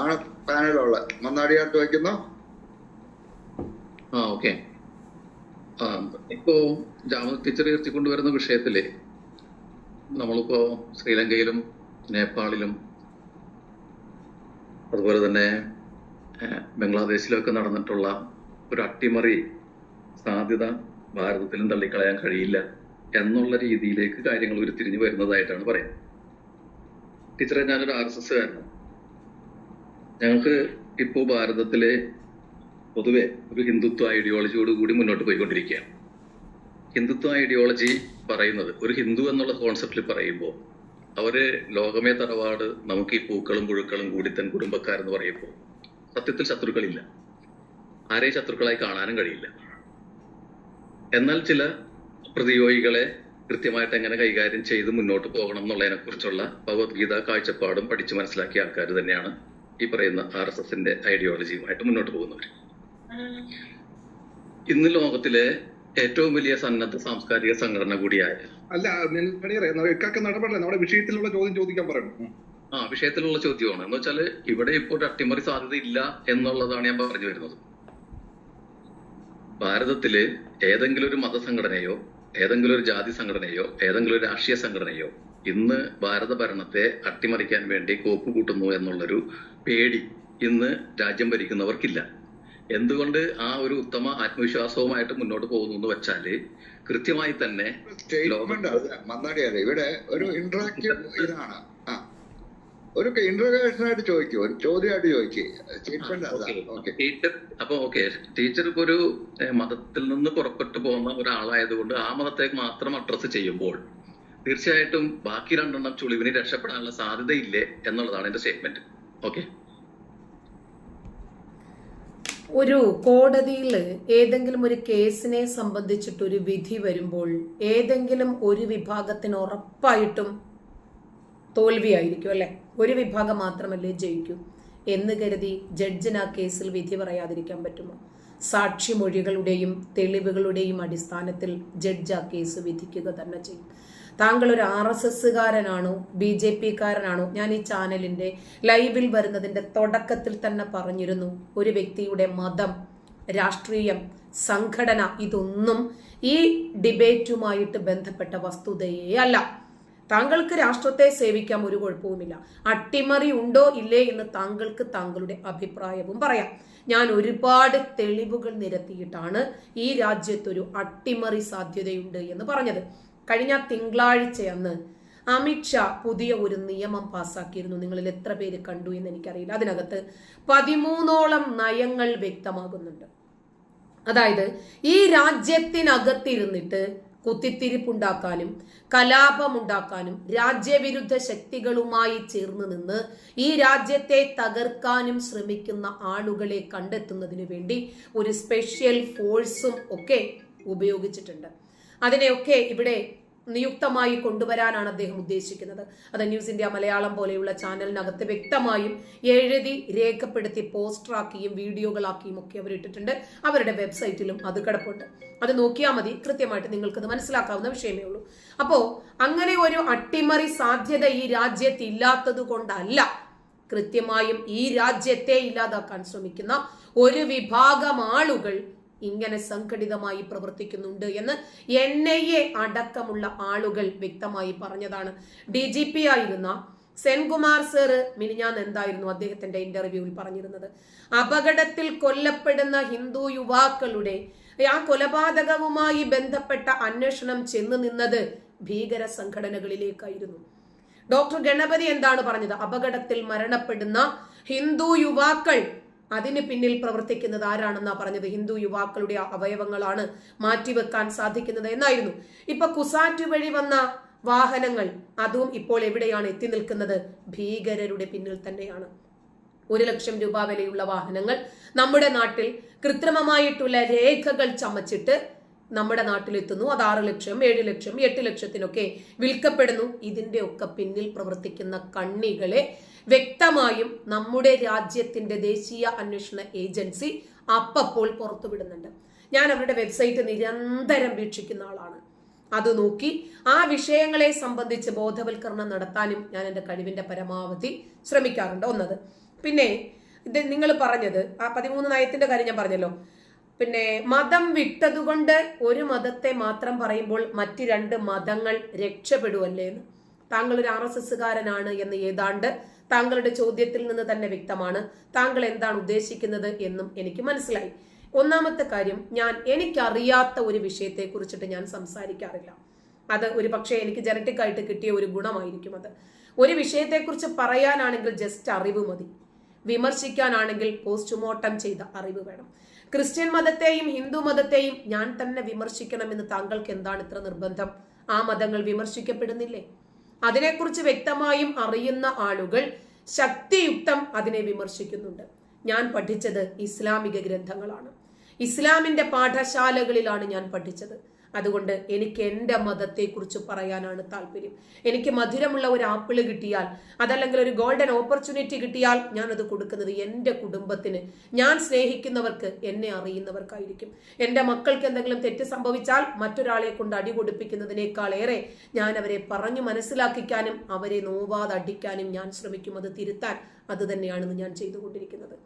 ആണ് പാനലുള്ള മന്നാടിയാട്ട് വയ്ക്കുന്നു? ആ ഓക്കെ. ആ ഇപ്പോ ജാമ ടീച്ചർ ഉയർത്തിക്കൊണ്ടുവരുന്ന വിഷയത്തിൽ നമ്മളിപ്പോ ശ്രീലങ്കയിലും നേപ്പാളിലും അതുപോലെ തന്നെ ബംഗ്ലാദേശിലൊക്കെ നടന്നിട്ടുള്ള ഒരു അട്ടിമറി സാധ്യത ഭാരതത്തിലും തള്ളിക്കളയാൻ കഴിയില്ല എന്നുള്ള രീതിയിലേക്ക് കാര്യങ്ങൾ ഉരുത്തിരിഞ്ഞു വരുന്നതായിട്ടാണ് പറയുന്നത്. ടീച്ചറെ ഞാനൊരു ആർ എസ് എസ്സുകാരനാണ് ഞങ്ങൾക്ക് ഇപ്പോ ഭാരതത്തിലെ പൊതുവെ ഒരു ഹിന്ദുത്വ ഐഡിയോളജിയോട് കൂടി മുന്നോട്ട് പോയിക്കൊണ്ടിരിക്കുകയാണ്. ഹിന്ദുത്വ ഐഡിയോളജി പറയുന്നത് ഒരു ഹിന്ദു എന്നുള്ള കോൺസെപ്റ്റിൽ പറയുമ്പോൾ അവർ ലോകമേ തറവാട് നമുക്ക് ഈ പൂക്കളും പുഴുക്കളും കൂടി തൻ കുടുംബക്കാരെന്ന് പറയുമ്പോൾ സത്യത്തിൽ ശത്രുക്കളില്ല. ആരെയും ശത്രുക്കളായി കാണാനും കഴിയില്ല. എന്നാൽ ചില പ്രതിയോഗികളെ കൃത്യമായിട്ട് എങ്ങനെ കൈകാര്യം ചെയ്ത് മുന്നോട്ട് പോകണം എന്നുള്ളതിനെ കുറിച്ചുള്ള ഭഗവത്ഗീത കാഴ്ചപ്പാടും പഠിച്ചു മനസ്സിലാക്കിയ ആൾക്കാർ തന്നെയാണ് ഈ പറയുന്ന ആർ എസ് എസിന്റെ ഐഡിയോളജിയുമായിട്ട് മുന്നോട്ട് പോകുന്നവർ ഇന്ന് ലോകത്തിലെ ഏറ്റവും വലിയ സന്നദ്ധ സാംസ്കാരിക സംഘടന കൂടിയായ അല്ല നടപടില്ല നമ്മുടെ വിഷയത്തിലുള്ള ചോദ്യം ചോദിക്കാൻ പറയണം. ആ വിഷയത്തിലുള്ള ചോദ്യമാണ്. എന്ന് വെച്ചാൽ ഇവിടെ ഇപ്പോൾ ഒരു അട്ടിമറി സാധ്യത ഇല്ല എന്നുള്ളതാണ് ഞാൻ പറഞ്ഞു വരുന്നത്. ഭാരതത്തിൽ ഏതെങ്കിലും ഒരു മതസംഘടനയോ ഏതെങ്കിലും ഒരു ജാതി സംഘടനയോ ഏതെങ്കിലും ഒരു രാഷ്ട്രീയ സംഘടനയോ ഇന്ന് ഭാരത ഭരണത്തെ അട്ടിമറിക്കാൻ വേണ്ടി കോപ്പ് കൂട്ടുന്നു എന്നുള്ളൊരു പേടി ഇന്ന് രാജ്യം ഭരിക്കുന്നവർക്കില്ല. എന്തുകൊണ്ട് ആ ഒരു ഉത്തമ ആത്മവിശ്വാസവുമായിട്ട് മുന്നോട്ട് പോകുന്നു എന്ന് വെച്ചാൽ കൃത്യമായി തന്നെ ഇവിടെ ഒരു ഇന്ററാക്റ്റീവ് ഇതാണ്. ആ ഒരു ഇന്റർവേഷൻ ആയിട്ട് ചോദിക്കൂ ഒരു ചോദ്യമായിട്ട് ചോദിക്കും. അപ്പൊ ഓക്കെ ടീച്ചർ ഇപ്പൊ ഒരു മതത്തിൽ നിന്ന് പുറപ്പെട്ടു പോകുന്ന ഒരാളായതുകൊണ്ട് ആ മതത്തേക്ക് മാത്രം അഡ്രസ് ചെയ്യുമ്പോൾ തീർച്ചയായിട്ടും ബാക്കി രണ്ടെണ്ണം ചുളിവിന് രക്ഷപ്പെടാനുള്ള സാധ്യതയില്ലേ എന്നുള്ളതാണ് എന്റെ സ്റ്റേറ്റ്മെന്റ് ഓക്കെ ഒരു കോടതിയിൽ ഏതെങ്കിലും ഒരു കേസിനെ സംബന്ധിച്ചിട്ട് ഒരു വിധി വരുമ്പോൾ ഏതെങ്കിലും ഒരു വിഭാഗത്തിന് ഉറപ്പായിട്ടും തോൽവിയായിരിക്കും അല്ലെ? ഒരു വിഭാഗം മാത്രമല്ലേ ജയിക്കൂ എന്ന് കരുതി ജഡ്ജിന് ആ കേസിൽ വിധി പറയാതിരിക്കാൻ പറ്റുമോ? സാക്ഷിമൊഴികളുടെയും തെളിവുകളുടെയും അടിസ്ഥാനത്തിൽ ജഡ്ജ് ആ കേസ് വിധിക്കുക തന്നെ ചെയ്യും. താങ്കൾ ഒരു ആർ എസ് എസ്സുകാരനാണോ? ബി ജെ പി കാരനാണോ ഞാൻ ഈ ചാനലിന്റെ ലൈവിൽ വരുന്നതിന്റെ തുടക്കത്തിൽ തന്നെ പറഞ്ഞിരുന്നു ഒരു വ്യക്തിയുടെ മതം രാഷ്ട്രീയം സംഘടന ഇതൊന്നും ഈ ഡിബേറ്റുമായിട്ട് ബന്ധപ്പെട്ട വസ്തുതയേ അല്ല. താങ്കൾക്ക് രാഷ്ട്രത്തെ സേവിക്കാം ഒരു കുഴപ്പവുമില്ല. അട്ടിമറി ഉണ്ടോ ഇല്ലേ എന്ന് താങ്കൾക്ക് താങ്കളുടെ അഭിപ്രായവും പറയാം. ഞാൻ ഒരുപാട് തെളിവുകൾ നിരത്തിയിട്ടാണ് ഈ രാജ്യത്തൊരു അട്ടിമറി സാധ്യതയുണ്ട് എന്ന് പറഞ്ഞത്. കഴിഞ്ഞ തിങ്കളാഴ്ച അന്ന് അമിത്ഷാ പുതിയ ഒരു നിയമം പാസാക്കിയിരുന്നു. നിങ്ങളിൽ എത്ര പേര് കണ്ടു എന്ന് എനിക്കറിയില്ല. അതിനകത്ത് പതിമൂന്നോളം നയങ്ങൾ വ്യക്തമാകുന്നുണ്ട്. അതായത് ഈ രാജ്യത്തിനകത്തിരുന്നിട്ട് കുത്തിത്തിരിപ്പുണ്ടാക്കാനും കലാപമുണ്ടാക്കാനും രാജ്യവിരുദ്ധ ശക്തികളുമായി ചേർന്ന് നിന്ന് ഈ രാജ്യത്തെ തകർക്കാനും ശ്രമിക്കുന്ന ആളുകളെ കണ്ടെത്തുന്നതിനു വേണ്ടി ഒരു സ്പെഷ്യൽ ഫോഴ്സും ഒക്കെ ഉപയോഗിച്ചിട്ടുണ്ട്. അതിനെയൊക്കെ ഇവിടെ നിയുക്തമായി കൊണ്ടുവരാനാണ് അദ്ദേഹം ഉദ്ദേശിക്കുന്നത്. അത് ന്യൂസ് ഇന്ത്യ മലയാളം പോലെയുള്ള ചാനലിനകത്ത് വ്യക്തമായും എഴുതി രേഖപ്പെടുത്തി പോസ്റ്ററാക്കിയും വീഡിയോകളാക്കിയും ഒക്കെ അവർ ഇട്ടിട്ടുണ്ട്. അവരുടെ വെബ്സൈറ്റിലും അത് കിടപ്പുണ്ട്. അത് നോക്കിയാൽ മതി. കൃത്യമായിട്ട് നിങ്ങൾക്കത് മനസ്സിലാക്കാവുന്ന വിഷയമേ ഉള്ളൂ. അപ്പോൾ അങ്ങനെ ഒരു അട്ടിമറി സാധ്യത ഈ രാജ്യത്ത് ഇല്ലാത്തത് കൊണ്ടല്ല. കൃത്യമായും ഈ രാജ്യത്തെ ഇല്ലാതാക്കാൻ ശ്രമിക്കുന്ന ഒരു വിഭാഗം ആളുകൾ ഇങ്ങനെ സംഘടിതമായി പ്രവർത്തിക്കുന്നുണ്ട് എന്ന് എൻ ഐ എ അടക്കമുള്ള ആളുകൾ വ്യക്തമായി പറഞ്ഞതാണ്. ഡി ജി പി ആയിരുന്ന സെൻകുമാർ സർ മിനിഞ്ഞാന്ന് എന്തായിരുന്നു അദ്ദേഹത്തിന്റെ ഇന്റർവ്യൂവിൽ പറഞ്ഞിരുന്നത്? അപകടത്തിൽ കൊല്ലപ്പെടുന്ന ഹിന്ദു യുവാക്കളുടെ ആ കൊലപാതകവുമായി ബന്ധപ്പെട്ട അന്വേഷണം ചെന്ന് നിന്നത് ഭീകര സംഘടനകളിലേക്കായിരുന്നു. ഡോക്ടർ ഗണപതി എന്താണ് പറഞ്ഞത്? അപകടത്തിൽ മരണപ്പെടുന്ന ഹിന്ദു യുവാക്കൾ അതിന് പിന്നിൽ പ്രവർത്തിക്കുന്നത് ആരാണെന്നാ പറഞ്ഞത്? ഹിന്ദു യുവാക്കളുടെ അവയവങ്ങളാണ് മാറ്റിവെക്കാൻ സാധിക്കുന്നത് എന്നായിരുന്നു. ഇപ്പൊ കുസാറ്റ് വഴി വന്ന വാഹനങ്ങൾ അതും ഇപ്പോൾ എവിടെയാണ് എത്തി നിൽക്കുന്നത്? ഭീകരരുടെ പിന്നിൽ തന്നെയാണ്. ഒരു ലക്ഷം രൂപ വിലയുള്ള വാഹനങ്ങൾ നമ്മുടെ നാട്ടിൽ കൃത്രിമമായിട്ടുള്ള രേഖകൾ ചമച്ചിട്ട് നമ്മുടെ നാട്ടിലെത്തുന്നു അത് ആറ് ലക്ഷം ഏഴ് ലക്ഷം എട്ട് ലക്ഷത്തിനൊക്കെ വിൽക്കപ്പെടുന്നു. ഇതിന്റെ ഒക്കെ പിന്നിൽ പ്രവർത്തിക്കുന്ന കണ്ണികളെ വ്യക്തമായും നമ്മുടെ രാജ്യത്തിന്റെ ദേശീയ അന്വേഷണ ഏജൻസി അപ്പപ്പോൾ പുറത്തുവിടുന്നുണ്ട്. ഞാൻ അവരുടെ വെബ്സൈറ്റ് നിരന്തരം വീക്ഷിക്കുന്ന ആളാണ്. അത് നോക്കി ആ വിഷയങ്ങളെ സംബന്ധിച്ച് ബോധവൽക്കരണം നടത്താനും ഞാൻ എന്റെ കഴിവിന്റെ പരമാവധി ശ്രമിക്കാറുണ്ട്. ഒന്നത്. പിന്നെ ഇത് നിങ്ങൾ പറഞ്ഞത് ആ പതിമൂന്ന് നയത്തിന്റെ കാര്യം ഞാൻ പറഞ്ഞല്ലോ. പിന്നെ മതം വിട്ടതുകൊണ്ട് ഒരു മതത്തെ മാത്രം പറയുമ്പോൾ മറ്റ് രണ്ട് മതങ്ങൾ രക്ഷപ്പെടുവല്ലേ എന്ന് താങ്കൾ ഒരു ആർ എസ് എസ്സുകാരനാണ് എന്ന് ഏതാണ്ട് താങ്കളുടെ ചോദ്യത്തിൽ നിന്ന് തന്നെ വ്യക്തമാണ്. താങ്കൾ എന്താണ് ഉദ്ദേശിക്കുന്നത് എന്നും എനിക്ക് മനസ്സിലായി. ഒന്നാമത്തെ കാര്യം ഞാൻ എനിക്കറിയാത്ത ഒരു വിഷയത്തെ കുറിച്ചിട്ട് ഞാൻ സംസാരിക്കാറില്ല. അത് ഒരു പക്ഷേ എനിക്ക് ജനറ്റിക്കായിട്ട് കിട്ടിയ ഒരു ഗുണമായിരിക്കും അത്. ഒരു വിഷയത്തെക്കുറിച്ച് പറയാനാണെങ്കിൽ ജസ്റ്റ് അറിവ് മതി. വിമർശിക്കാനാണെങ്കിൽ പോസ്റ്റ്മോർട്ടം ചെയ്ത അറിവ് വേണം. ക്രിസ്ത്യൻ മതത്തെയും ഹിന്ദു മതത്തെയും ഞാൻ തന്നെ വിമർശിക്കണമെന്ന് താങ്കൾക്ക് എന്താണ് ഇത്ര നിർബന്ധം? ആ മതങ്ങൾ വിമർശിക്കപ്പെടുന്നില്ലേ? അതിനെക്കുറിച്ച് വ്യക്തമായും അറിയുന്ന ആളുകൾ ശക്തിയുക്തം അതിനെ വിമർശിക്കുന്നുണ്ട്. ഞാൻ പഠിച്ചത് ഇസ്ലാമിക ഗ്രന്ഥങ്ങളാണ്. ഇസ്ലാമിന്റെ പാഠശാലകളിലാണ് ഞാൻ പഠിച്ചത്. അതുകൊണ്ട് എനിക്ക് എന്റെ മതത്തെക്കുറിച്ച് പറയാനാണ് താല്പര്യം. എനിക്ക് മധുരമുള്ള ഒരു ആപ്പിൾ കിട്ടിയാൽ അതല്ലെങ്കിൽ ഒരു ഗോൾഡൻ ഓപ്പർച്യൂണിറ്റി കിട്ടിയാൽ ഞാൻ അത് കൊടുക്കുന്നത് എന്റെ കുടുംബത്തിന്. ഞാൻ സ്നേഹിക്കുന്നവർക്ക് എന്നെ അറിയുന്നവർക്കായിരിക്കും. എന്റെ മക്കൾക്ക് എന്തെങ്കിലും തെറ്റ് സംഭവിച്ചാൽ മറ്റൊരാളെ കൊണ്ട് അടി കൊടുപ്പിക്കുന്നതിനേക്കാൾ ഏറെ ഞാൻ അവരെ പറഞ്ഞു മനസ്സിലാക്കിക്കാനും അവരെ നോവാതെ അടിക്കാനും ഞാൻ ശ്രമിക്കും. അത് തിരുത്താൻ അത് തന്നെയാണെന്ന് ഞാൻ ചെയ്തുകൊണ്ടിരിക്കുന്നത്.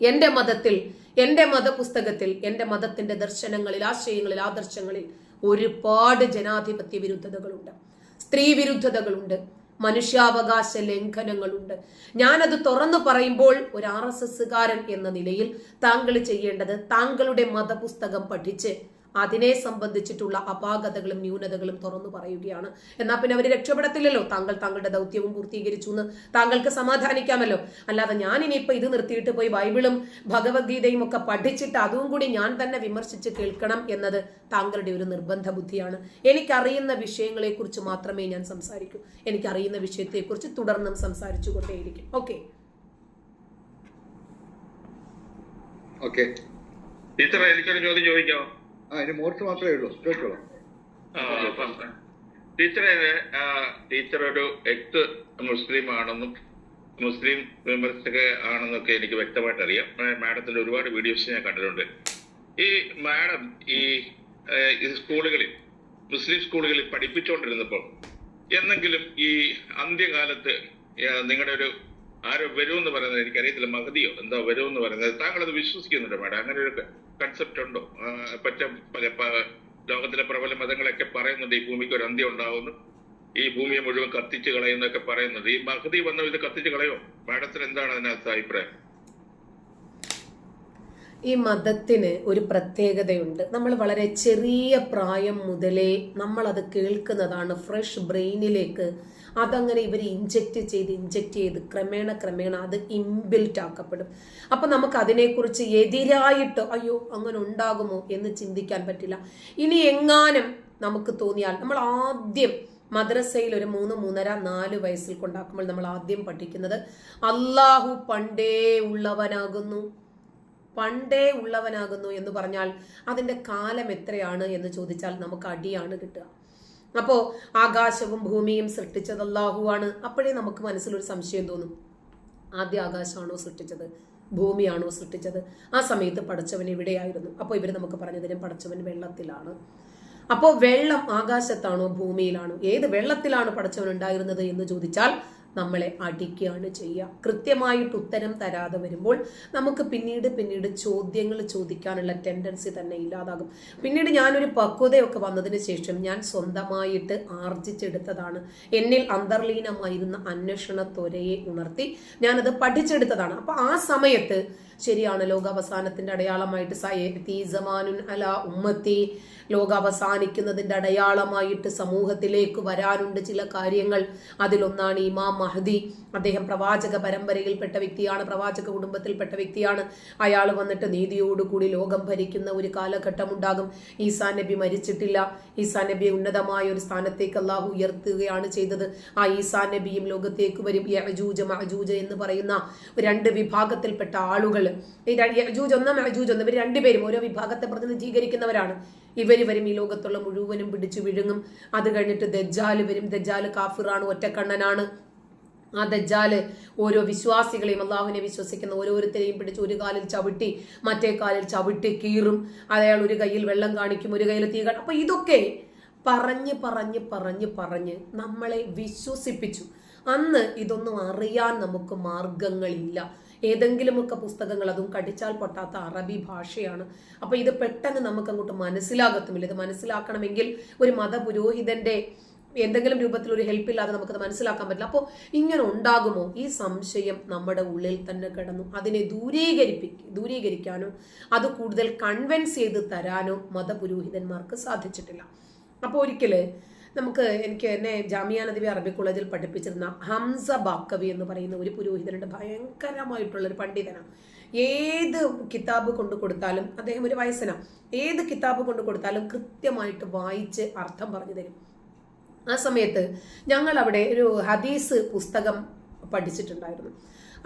എന്റെ മതത്തിൽ എന്റെ മതപുസ്തകത്തിൽ എന്റെ മതത്തിന്റെ ദർശനങ്ങളിൽ ആശയങ്ങളിൽ ആദർശങ്ങളിൽ ഒരുപാട് ജനാധിപത്യ വിരുദ്ധതകളുണ്ട്. സ്ത്രീ വിരുദ്ധതകളുണ്ട്. മനുഷ്യാവകാശ ലംഘനങ്ങളുണ്ട്. ഞാനത് തുറന്നു പറയുമ്പോൾ ഒരു ആർ എസ് എസ്സുകാരൻ എന്ന നിലയിൽ താങ്കൾ ചെയ്യേണ്ടത് താങ്കളുടെ മതപുസ്തകം പഠിച്ച് അതിനെ സംബന്ധിച്ചിട്ടുള്ള അപാകതകളും ന്യൂനതകളും തുറന്നു പറയുകയാണ്. എന്നാൽ പിന്നെ അവർ രക്ഷപ്പെടത്തില്ലല്ലോ. താങ്കൾ താങ്കളുടെ ദൗത്യവും പൂർത്തീകരിച്ചു എന്ന് താങ്കൾക്ക് സമാധാനിക്കാമല്ലോ. അല്ലാതെ ഞാൻ ഇനിയിപ്പൊ ഇത് നിർത്തിയിട്ട് പോയി ബൈബിളും ഭഗവത്ഗീതയും ഒക്കെ പഠിച്ചിട്ട് അതും കൂടി ഞാൻ തന്നെ വിമർശിച്ച് കേൾക്കണം എന്നത് താങ്കളുടെ ഒരു നിർബന്ധ ബുദ്ധിയാണ്. എനിക്കറിയുന്ന വിഷയങ്ങളെക്കുറിച്ച് മാത്രമേ ഞാൻ സംസാരിക്കൂ. എനിക്കറിയുന്ന വിഷയത്തെക്കുറിച്ച് തുടർന്നും സംസാരിച്ചു കൊണ്ടേയിരിക്കും ഓക്കെ. ഓക്കെ. ടീച്ചർ എനിക്കൊരു ചോദ്യം ചോദിക്കാമോ ആ മോർച്ച് മാത്രമേ ഉള്ളൂ. കേട്ടോ ആ, ടീച്ചറെ ടീച്ചർ ഒരു എക്സ് മുസ്ലിം ആണെന്നും മുസ്ലിം വിമർശക ആണെന്നൊക്കെ എനിക്ക് വ്യക്തമായിട്ട് അറിയാം മാഡത്തിന്റെ ഒരുപാട് വീഡിയോസ് ഞാൻ കണ്ടിട്ടുണ്ട്. ഈ മാഡം ഈ സ്കൂളുകളിൽ മുസ്ലിം സ്കൂളുകളിൽ പഠിപ്പിച്ചുകൊണ്ടിരുന്നപ്പോൾ എന്നെങ്കിലും ഈ അന്ത്യകാലത്ത് നിങ്ങളുടെ ഒരു ആരോ വരുമെന്ന് പറയുന്നത് എനിക്കറിയത്തില്ല. മഹതിയോ? എന്താ വരുമെന്ന് പറയുന്നത്. താങ്കൾ അത് വിശ്വസിക്കുന്നുണ്ടോ മാഡം? അങ്ങനെ ഒരു കൺസെപ്റ്റ് ഉണ്ടോ പറ്റ ലോകത്തിലെ പ്രബല മതങ്ങളൊക്കെ പറയുന്നുണ്ട് ഈ ഭൂമിക്ക് ഒരു അന്ത്യം ഉണ്ടാവുന്നു ഈ ഭൂമിയെ മുഴുവൻ കത്തിച്ച് കളയുന്നൊക്കെ പറയുന്നുണ്ട്. ഈ മഹതി വന്ന ഇത് കത്തിച്ച് കളയോ? മാഡത്തിന് എന്താണ് അതിനകത്ത് അഭിപ്രായം? ഈ മതത്തിന് ഒരു പ്രത്യേകതയുണ്ട്. നമ്മൾ വളരെ ചെറിയ പ്രായം മുതലേ നമ്മളത് കേൾക്കുന്നതാണ് ഫ്രഷ് ബ്രെയിനിലേക്ക് അതങ്ങനെ ഇവർ ഇഞ്ചക്റ്റ് ചെയ്ത് ഇഞ്ചക്റ്റ് ചെയ്ത് ക്രമേണ ക്രമേണ അത് ഇംബിൽറ്റ് ആക്കപ്പെടും. അപ്പം നമുക്ക് അതിനെക്കുറിച്ച് എതിരായിട്ട് അയ്യോ അങ്ങനെ ഉണ്ടാകുമോ എന്ന് ചിന്തിക്കാൻ പറ്റില്ല. ഇനി എങ്ങാനും നമുക്ക് തോന്നിയാൽ നമ്മൾ ആദ്യം മദ്രസയിൽ ഒരു മൂന്ന് മൂന്നര നാല് വയസ്സിൽ കൊണ്ടാക്കുമ്പോൾ നമ്മൾ ആദ്യം പഠിക്കുന്നത് അള്ളാഹു പണ്ടേ ഉള്ളവനാകുന്നു. പണ്ടേ ഉള്ളവനാകുന്നു എന്ന് പറഞ്ഞാൽ അതിന്റെ കാലം എത്രയാണ് എന്ന് ചോദിച്ചാൽ നമുക്ക് അടിയാണ് കിട്ടുക. അപ്പോൾ ആകാശവും ഭൂമിയും സൃഷ്ടിച്ചത് അള്ളാഹുവാണ് അപ്പോഴേ നമുക്ക് മനസ്സിലൊരു സംശയം തോന്നും. ആദ്യ ആകാശമാണോ സൃഷ്ടിച്ചത്? ഭൂമിയാണോ സൃഷ്ടിച്ചത്? ആ സമയത്ത് പടച്ചവൻ ഇവിടെയായിരുന്നു. അപ്പോൾ ഇവർ നമുക്ക് പറഞ്ഞതിന് പടച്ചവൻ വെള്ളത്തിലാണ്. അപ്പോൾ വെള്ളം ആകാശത്താണോ ഭൂമിയിലാണോ? ഏത് വെള്ളത്തിലാണ് പടച്ചവൻ ഉണ്ടായിരുന്നത് എന്ന് ചോദിച്ചാൽ നമ്മളെ അടിക്കുകയാണ് ചെയ്യുക. കൃത്യമായിട്ട് ഉത്തരം തരാതെ വരുമ്പോൾ നമുക്ക് പിന്നീട് പിന്നീട് ചോദ്യങ്ങൾ ചോദിക്കാനുള്ള ടെൻഡൻസി തന്നെ ഇല്ലാതാകും. പിന്നീട് ഞാനൊരു പക്വതയൊക്കെ വന്നതിന് ശേഷം ഞാൻ സ്വന്തമായിട്ട് ആർജിച്ചെടുത്തതാണ്. എന്നിൽ അന്തർലീനമായിരുന്ന അന്വേഷണ ത്വരയെ ഉണർത്തി ഞാനത് പഠിച്ചെടുത്തതാണ്. അപ്പൊ ആ സമയത്ത് ശരിയാണ്. ലോകാവസാനത്തിന്റെ അടയാളമായിട്ട് സയത്തി സമാനുൻ അല ഉമ്മത്തി. ലോകാവസാനിക്കുന്നതിന്റെ അടയാളമായിട്ട് സമൂഹത്തിലേക്ക് വരാനുണ്ട് ചില കാര്യങ്ങൾ. അതിലൊന്നാണ് ഇമാം മഹദി. അദ്ദേഹം പ്രവാചക പരമ്പരയിൽപ്പെട്ട വ്യക്തിയാണ് പ്രവാചക കുടുംബത്തിൽപ്പെട്ട വ്യക്തിയാണ്. അയാൾ വന്നിട്ട് നീതിയോടുകൂടി ലോകം ഭരിക്കുന്ന ഒരു കാലഘട്ടം ഉണ്ടാകും ഈസാ നബി മരിച്ചിട്ടില്ല. ഈസാ നബിയെ ഉന്നതമായ ഒരു സ്ഥാനത്തേക്ക് അള്ളാഹു ഉയർത്തുകയാണ് ചെയ്തത്. ആ ഈസാ നബിയും ലോകത്തേക്ക് വരും. യജൂജ മഹജൂജ എന്ന് പറയുന്ന രണ്ട് വിഭാഗത്തിൽപ്പെട്ട ആളുകൾ ഈ യജൂജ് ഒന്നും അജൂജ് ഒന്ന് ഇവർ രണ്ടുപേരും ഓരോ വിഭാഗത്തെ പ്രതിനിധീകരിക്കുന്നവരാണ്. ഇവർ വരും ഈ ലോകത്തുള്ള മുഴുവനും പിടിച്ചു വിഴുങ്ങും. അത് കഴിഞ്ഞിട്ട് ദജ്ജാൽ വരും. ദജ്ജാൽ കാഫിറാണ് ഒറ്റക്കണ്ണനാണ്. ആ ദജ്ജാൽ ഓരോ വിശ്വാസികളെയും അള്ളാഹുവിനെ വിശ്വസിക്കുന്ന ഓരോരുത്തരെയും പിടിച്ച് ഒരു കാലിൽ ചവിട്ടി മറ്റേ കാലിൽ ചവിട്ടി കീറും. അയാൾ ഒരു കയ്യിൽ വെള്ളം കാണിക്കും ഒരു കയ്യിൽ തീ കാണും അപ്പൊ ഇതൊക്കെ പറഞ്ഞ് പറഞ്ഞ് പറഞ്ഞ് പറഞ്ഞ് നമ്മളെ വിശ്വസിപ്പിച്ചു. അന്ന് ഇതൊന്നും അറിയാൻ നമുക്ക് മാർഗങ്ങളില്ല. ഏതെങ്കിലുമൊക്കെ പുസ്തകങ്ങൾ അതും കടിച്ചാൽ പൊട്ടാത്ത അറബി ഭാഷയാണ്. അപ്പൊ ഇത് പെട്ടെന്ന് നമുക്ക് അങ്ങോട്ട് മനസ്സിലാകത്തുമില്ല. ഇത് മനസ്സിലാക്കണമെങ്കിൽ ഒരു മതപുരോഹിതന്റെ എന്തെങ്കിലും രൂപത്തിൽ ഒരു ഹെൽപ്പ് ഇല്ലാതെ നമുക്കത് മനസ്സിലാക്കാൻ പറ്റില്ല. അപ്പോൾ ഇങ്ങനെ ഉണ്ടാകുമോ? ഈ സംശയം നമ്മുടെ ഉള്ളിൽ തന്നെ കിടന്നു. അതിനെ ദൂരീകരിപ്പി ദൂരീകരിക്കാനോ അത് കൂടുതൽ കൺവിൻസ് ചെയ്ത് തരാനോ മതപുരോഹിതന്മാർക്ക് സാധിച്ചിട്ടില്ല. അപ്പോൾ ഒരിക്കൽ നമുക്ക് എനിക്ക് എന്നെ ജാമിയ നദവി അറബി കോളേജിൽ പഠിപ്പിച്ചിരുന്ന ഹംസ ബാക്കവി എന്ന് പറയുന്ന ഒരു പുരോഹിതനുണ്ട്. ഭയങ്കരമായിട്ടുള്ള ഒരു പണ്ഡിതനാണ്. ഏത് കിതാബ് കൊണ്ടു കൊടുത്താലും അദ്ദേഹം ഒരു വയസ്സനാണ്. ഏത് കിതാബ് കൊണ്ടു കൊടുത്താലും കൃത്യമായിട്ട് വായിച്ച് അർത്ഥം പറഞ്ഞു തരും. ആ സമയത്ത് ഞങ്ങൾ അവിടെ ഒരു ഹദീസ് പുസ്തകം പഠിച്ചിട്ടുണ്ടായിരുന്നു.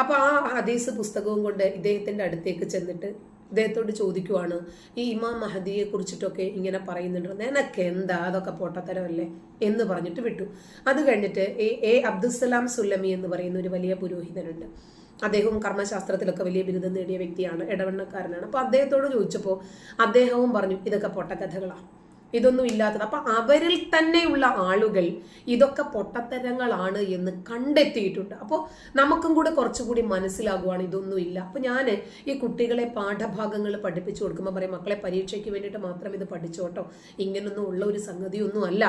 അപ്പോൾ ആ ഹദീസ് പുസ്തകവും കൊണ്ട് ഇദ്ദേഹത്തിന്റെ അടുത്തേക്ക് ചെന്നിട്ട് ഇദ്ദേഹത്തോട് ചോദിക്കുവാണ് ഈ ഇമാം മഹദിയെ കുറിച്ചിട്ടൊക്കെ ഇങ്ങനെ പറയുന്നുണ്ട് നിനക്ക് എന്താ അതൊക്കെ പൊട്ടത്തരമല്ലേ? എന്ന് പറഞ്ഞിട്ട് വിട്ടു. അത് കഴിഞ്ഞിട്ട് എ എ അബ്ദുസലാം സുല്ലമി എന്ന് പറയുന്ന ഒരു വലിയ പുരോഹിതനുണ്ട്. അദ്ദേഹവും കർമ്മശാസ്ത്രത്തിലൊക്കെ വലിയ ബിരുദം നേടിയ വ്യക്തിയാണ് ഇടവണ്ണക്കാരനാണ് അപ്പൊ അദ്ദേഹത്തോട് ചോദിച്ചപ്പോൾ അദ്ദേഹവും പറഞ്ഞു ഇതൊക്കെ പൊട്ടക്കഥകളാണ് ഇതൊന്നും ഇല്ലാത്തത്. അപ്പൊ അവരിൽ തന്നെയുള്ള ആളുകൾ ഇതൊക്കെ പൊട്ടത്തരങ്ങളാണ് എന്ന് കണ്ടെത്തിയിട്ടുണ്ട്. അപ്പോൾ നമുക്കും കൂടെ കുറച്ചുകൂടി മനസ്സിലാകുവാണ് ഇതൊന്നും ഇല്ല. അപ്പൊ ഞാൻ ഈ കുട്ടികളെ പാഠഭാഗങ്ങൾ പഠിപ്പിച്ചു കൊടുക്കുമ്പോൾ പറയും മക്കളെ പരീക്ഷയ്ക്ക് വേണ്ടിയിട്ട് മാത്രം ഇത് പഠിച്ചോട്ടോ ഇങ്ങനൊന്നും ഉള്ള ഒരു സംഗതിയൊന്നും അല്ല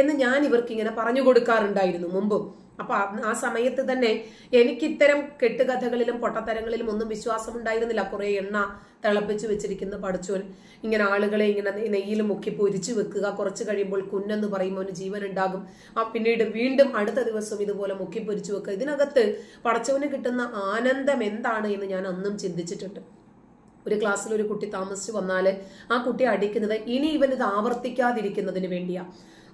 എന്ന് ഞാൻ ഇവർക്ക് ഇങ്ങനെ പറഞ്ഞു കൊടുക്കാറുണ്ടായിരുന്നു മുമ്പും. അപ്പൊ ആ- സമയത്ത് തന്നെ എനിക്ക് ഇത്തരം കെട്ടുകഥകളിലും പൊട്ടത്തരങ്ങളിലും ഒന്നും വിശ്വാസം ഉണ്ടായിരുന്നില്ല കുറെ എണ്ണ തിളപ്പിച്ചു വെച്ചിരിക്കുന്ന പഠിച്ചോൻ ഇങ്ങനെ ആളുകളെ ഇങ്ങനെ നെയ്യിൽ മുക്കി പൊരിച്ചു വെക്കുക. കുറച്ച് കഴിയുമ്പോൾ കുന്നെന്ന് പറയുമ്പോൾ ജീവൻ ഉണ്ടാകും ആ പിന്നീട് വീണ്ടും അടുത്ത ദിവസം ഇതുപോലെ മുക്കി പൊരിച്ചു വെക്കുക. ഇതിനകത്ത് പടച്ചവന് കിട്ടുന്ന ആനന്ദം എന്താണ് എന്ന് ഞാൻ അന്നും ചിന്തിച്ചിട്ടുണ്ട്. ഒരു ക്ലാസ്സിൽ ഒരു കുട്ടി താമസിച്ചു വന്നാൽ ആ കുട്ടി അടിക്കുന്നത് ഇനി ഇവൻ ഇത് ആവർത്തിക്കാതിരിക്കുന്നതിന് വേണ്ടിയാ.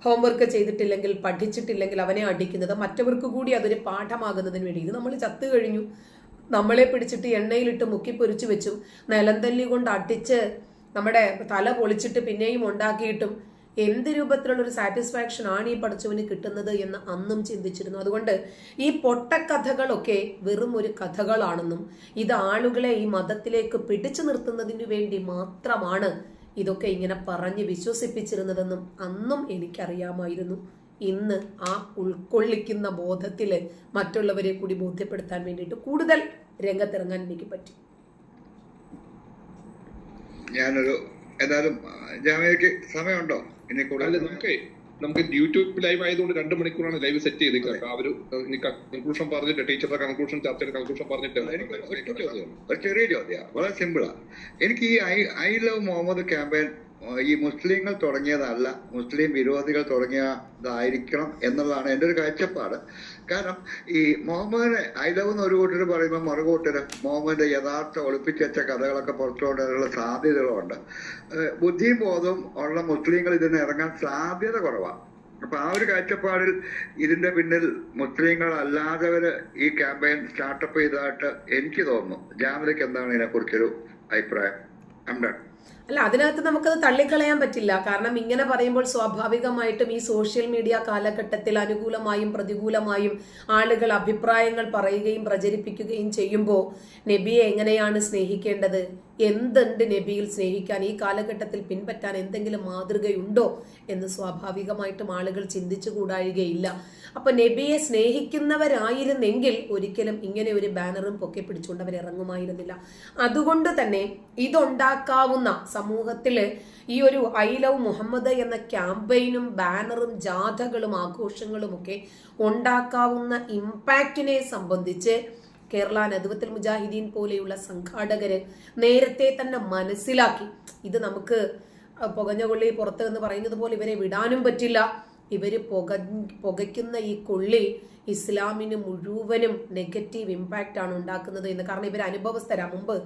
ഹോംവർക്ക് ചെയ്തിട്ടില്ലെങ്കിൽ പഠിച്ചിട്ടില്ലെങ്കിൽ അവനെ അടിക്കുന്നത് മറ്റവർക്ക് കൂടി അതൊരു പാഠമാകുന്നതിന് വേണ്ടി. ഇത് നമ്മൾ ചത്തു കഴിഞ്ഞു. നമ്മളെ പിടിച്ചിട്ട് എണ്ണയിലിട്ട് മുക്കി പൊരിച്ചു വെച്ചും. നിലന്തല്ലി കൊണ്ട് അടിച്ച് നമ്മുടെ തല പൊളിച്ചിട്ട് പിന്നെയും ഉണ്ടാക്കിയിട്ടും എന്ത് രൂപത്തിലുള്ള ഒരു സാറ്റിസ്ഫാക്ഷൻ ആണ് ഈ പഠിച്ചവന് കിട്ടുന്നത് എന്ന് അന്നും ചിന്തിച്ചിരുന്നു. അതുകൊണ്ട് ഈ പൊട്ടക്കഥകളൊക്കെ വെറും ഒരു കഥകളാണെന്നും ഇത് ആളുകളെ ഈ മതത്തിലേക്ക് പിടിച്ചു നിർത്തുന്നതിന് വേണ്ടി മാത്രമാണ് ഇതൊക്കെ ഇങ്ങനെ പറഞ്ഞ് വിശ്വസിപ്പിച്ചിരുന്നതെന്നും അന്നും എനിക്കറിയാമായിരുന്നു. ഇന്ന് ആ ഉൾക്കൊള്ളിക്കുന്ന ബോധത്തിൽ മറ്റുള്ളവരെ കൂടി ബോധ്യപ്പെടുത്താൻ വേണ്ടിയിട്ട് കൂടുതൽ രംഗത്തിറങ്ങാൻ എനിക്ക് പറ്റി. ഞാനൊരു എന്തായാലും ജാമ്യക്ക് സമയമുണ്ടോ? ഇനി കൂടുതൽ നമുക്ക് നമുക്ക് യൂട്യൂബ് ലൈവ് ആയതുകൊണ്ട് രണ്ട് മണിക്കൂറാണ് ലൈവ് സെറ്റ് ചെയ്തിരിക്കുന്നത് ആ ഒരു കൺക്ലൂഷൻ പറഞ്ഞിട്ട് ടീച്ചറുടെ കൺക്ലൂഷൻ ചർച്ചയുടെ കൺക്ലൂഷൻ പറഞ്ഞിട്ട് ഒരു ചെറിയ ചോദ്യം. വളരെ സിമ്പിളാ എനിക്ക് ഈ I I love Muhammad campaign ഈ മുസ്ലിങ്ങൾ തുടങ്ങിയതല്ല മുസ്ലിം വിരോധികൾ തുടങ്ങിയതായിരിക്കണം എന്നുള്ളതാണ് എന്റെ ഒരു കാഴ്ചപ്പാട്. കാരണം ഈ മുഹമ്മദിനെ ഐലവെന്ന് ഒരു കൂട്ടർ പറയുമ്പോൾ മറുകൂട്ടര് മുഹമ്മദിന്റെ യഥാർത്ഥ ഒളിപ്പിച്ചുവെച്ച കഥകളൊക്കെ പുറത്തുകൊണ്ടുള്ള സാധ്യതകളുണ്ട്. ബുദ്ധിയും ബോധവും ഉള്ള മുസ്ലിങ്ങൾ ഇതിന് ഇറങ്ങാൻ സാധ്യത കുറവാണ് അപ്പൊ ആ ഒരു കാഴ്ചപ്പാടിൽ ഇതിന്റെ പിന്നിൽ മുസ്ലിങ്ങൾ അല്ലാത്തവര് ഈ ക്യാമ്പയിൻ സ്റ്റാർട്ടപ്പ് ചെയ്തതായിട്ട് എനിക്ക് തോന്നുന്നു. ജാമിലയ്ക്ക് എന്താണ് ഇതിനെക്കുറിച്ചൊരു അഭിപ്രായം? Done. അല്ല അതിനകത്ത് നമുക്കത് തള്ളിക്കളയാൻ പറ്റില്ല. കാരണം ഇങ്ങനെ പറയുമ്പോൾ സ്വാഭാവികമായിട്ടും ഈ സോഷ്യൽ മീഡിയ കാലഘട്ടത്തിൽ അനുകൂലമായും പ്രതികൂലമായും ആളുകൾ അഭിപ്രായങ്ങൾ പറയുകയും പ്രചരിപ്പിക്കുകയും ചെയ്യുമ്പോൾ നബിയെ എങ്ങനെയാണ് സ്നേഹിക്കേണ്ടത്? എന്തുണ്ട് നബിയിൽ സ്നേഹിക്കാൻ? ഈ കാലഘട്ടത്തിൽ പിൻപറ്റാൻ എന്തെങ്കിലും മാതൃകയുണ്ടോ എന്ന് സ്വാഭാവികമായിട്ടും ആളുകൾ ചിന്തിച്ചു കൂടായികയില്ല അപ്പൊ നബിയെ സ്നേഹിക്കുന്നവരായിരുന്നെങ്കിൽ ഒരിക്കലും ഇങ്ങനെ ഒരു ബാനറും പൊക്കെ പിടിച്ചുകൊണ്ട് അവർ ഇറങ്ങുമായിരുന്നില്ല. അതുകൊണ്ട് തന്നെ ഇതുണ്ടാക്കാവുന്ന സമൂഹത്തിൽ ഈ ഒരു ഐ ലവ് മുഹമ്മദ് എന്ന ക്യാമ്പയിനും ബാനറും ജാഥകളും ആഘോഷങ്ങളും ഒക്കെ ഉണ്ടാക്കാവുന്ന ഇമ്പാക്റ്റിനെ സംബന്ധിച്ച് കേരള നദുവത്തിൽ മുജാഹിദീൻ പോലെയുള്ള സംഘാടകര് നേരത്തെ തന്നെ മനസ്സിലാക്കി. ഇത് നമുക്ക് പുകഞ്ഞ കൊള്ളി പുറത്ത് എന്ന് പറയുന്നത് പോലെ ഇവരെ വിടാനും പറ്റില്ല. ഇവർ പുക പുകയ്ക്കുന്ന ഈ കൊള്ളി ഇസ്ലാമിന് മുഴുവനും നെഗറ്റീവ് ഇമ്പാക്റ്റ് ആണ് ഉണ്ടാക്കുന്നത് എന്ന്. കാരണം ഇവർ അനുഭവസ്ഥരാ. മുമ്പ്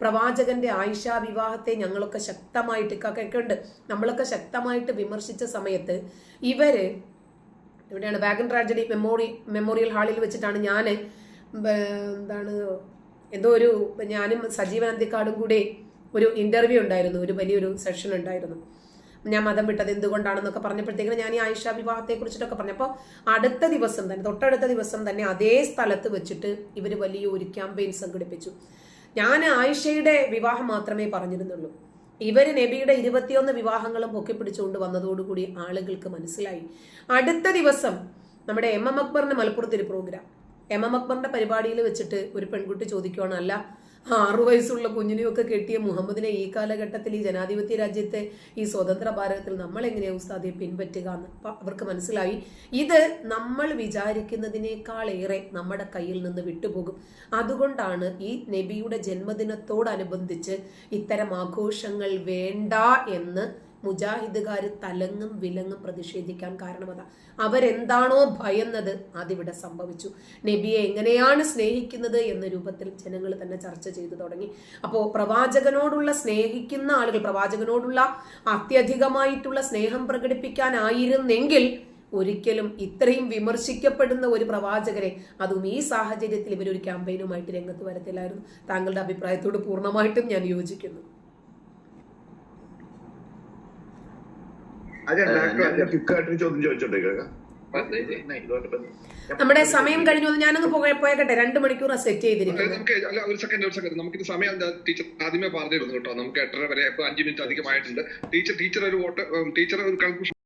പ്രവാചകന്റെ ആയിഷ വിവാഹത്തെ ഞങ്ങളൊക്കെ ശക്തമായിട്ട് ഇക്കൊക്കെ നമ്മളൊക്കെ ശക്തമായിട്ട് വിമർശിച്ച സമയത്ത് ഇവർ ഇവിടെയാണ് വാഗൻ ട്രാജഡി മെമ്മോറി മെമ്മോറിയൽ ഹാളിൽ വെച്ചിട്ടാണ് ഞാൻ എന്താണ് എന്തോ ഒരു ഞാനും സജീവൻ അന്തിക്കാടും കൂടെ ഒരു ഇന്റർവ്യൂ ഉണ്ടായിരുന്നു ഒരു വലിയൊരു സെഷൻ ഉണ്ടായിരുന്നു. ഞാൻ മതം വിട്ടത് എന്തുകൊണ്ടാണെന്നൊക്കെ പറഞ്ഞപ്പോഴത്തേക്കും ഞാൻ ഈ ആയിഷ വിവാഹത്തെ കുറിച്ചിട്ടൊക്കെ പറഞ്ഞു അപ്പോൾ അടുത്ത ദിവസം തന്നെ തൊട്ടടുത്ത ദിവസം തന്നെ അതേ സ്ഥലത്ത് വെച്ചിട്ട് ഇവർ വലിയ ഒരു ക്യാമ്പയിൻ സംഘടിപ്പിച്ചു. ഞാൻ ആയിഷയുടെ വിവാഹം മാത്രമേ പറഞ്ഞിരുന്നുള്ളൂ. ഇവർ നബിയുടെ ഇരുപത്തിയൊന്ന് വിവാഹങ്ങളും പൊക്കിപ്പിടിച്ചുകൊണ്ട് വന്നതോടുകൂടി ആളുകൾക്ക് മനസ്സിലായി. അടുത്ത ദിവസം നമ്മുടെ എം എം അക്ബറിന് മലപ്പുറത്തൊരു പ്രോഗ്രാം എം എം അക്ബറിന്റെ പരിപാടിയിൽ വെച്ചിട്ട് ഒരു പെൺകുട്ടി ചോദിക്കുകയാണ് അല്ല ആറു വയസ്സുള്ള കുഞ്ഞിനെയൊക്കെ കെട്ടിയ മുഹമ്മദിനെ ഈ കാലഘട്ടത്തിൽ ഈ ജനാധിപത്യ രാജ്യത്തെ ഈ സ്വതന്ത്ര ഭാരതത്തിൽ നമ്മൾ എങ്ങനെയാണ് ഉസ്താദിയെ പിൻപറ്റുക എന്ന് അവർക്ക് മനസ്സിലായി. ഇത് നമ്മൾ വിചാരിക്കുന്നതിനേക്കാളേറെ നമ്മുടെ കയ്യിൽ നിന്ന് വിട്ടുപോകും. അതുകൊണ്ടാണ് ഈ നബിയുടെ ജന്മദിനത്തോടനുബന്ധിച്ച് ഇത്തരം ആഘോഷങ്ങൾ വേണ്ട എന്ന് മുജാഹിദുകാർ തലങ്ങും വിലങ്ങും പ്രതിഷേധിക്കാൻ കാരണം അതാ അവരെന്താണോ ഭയന്നത് അതിവിടെ സംഭവിച്ചു. നബിയെ എങ്ങനെയാണ് സ്നേഹിക്കുന്നത് എന്ന രൂപത്തിൽ ജനങ്ങൾ തന്നെ ചർച്ച ചെയ്തു തുടങ്ങി. അപ്പോൾ പ്രവാചകനോടുള്ള സ്നേഹിക്കുന്ന ആളുകൾ പ്രവാചകനോടുള്ള അത്യധികമായിട്ടുള്ള സ്നേഹം പ്രകടിപ്പിക്കാനായിരുന്നെങ്കിൽ ഒരിക്കലും ഇത്രയും വിമർശിക്കപ്പെടുന്ന ഒരു പ്രവാചകരെ അതും ഈ സാഹചര്യത്തിൽ ഇവരൊരു ക്യാമ്പയിനുമായിട്ട് രംഗത്ത് വരത്തില്ലായിരുന്നു. താങ്കളുടെ അഭിപ്രായത്തോട് പൂർണമായിട്ടും ഞാൻ യോജിക്കുന്നു അതെ ഡോക്ടർ ഞാൻ ക്വിക്കായിട്ടൊരു ചോദ്യം ചോദിച്ചോട്ടെ കേൾക്കാം നമ്മുടെ സമയം കഴിഞ്ഞു ഞാനൊന്ന് പോയക്കട്ടെ. രണ്ട് മണിക്കൂർ സെറ്റ് ചെയ്തിരിക്കുന്നത് നമുക്ക് അല്ല ഒരു സെക്കൻഡ് ഒരു സെക്കൻഡ് നമുക്കിത് സമയം ടീച്ചർ ആദ്യമേ പറഞ്ഞിരുന്നു കേട്ടോ. നമുക്ക് എട്ടര വരെ അഞ്ചു അഞ്ച് മിനിറ്റ് അധികമായിട്ടുണ്ട്. ടീച്ചർ ടീച്ചർ ഒരു ടീച്ചർ ഒരു കൺക്ലൂഷൻ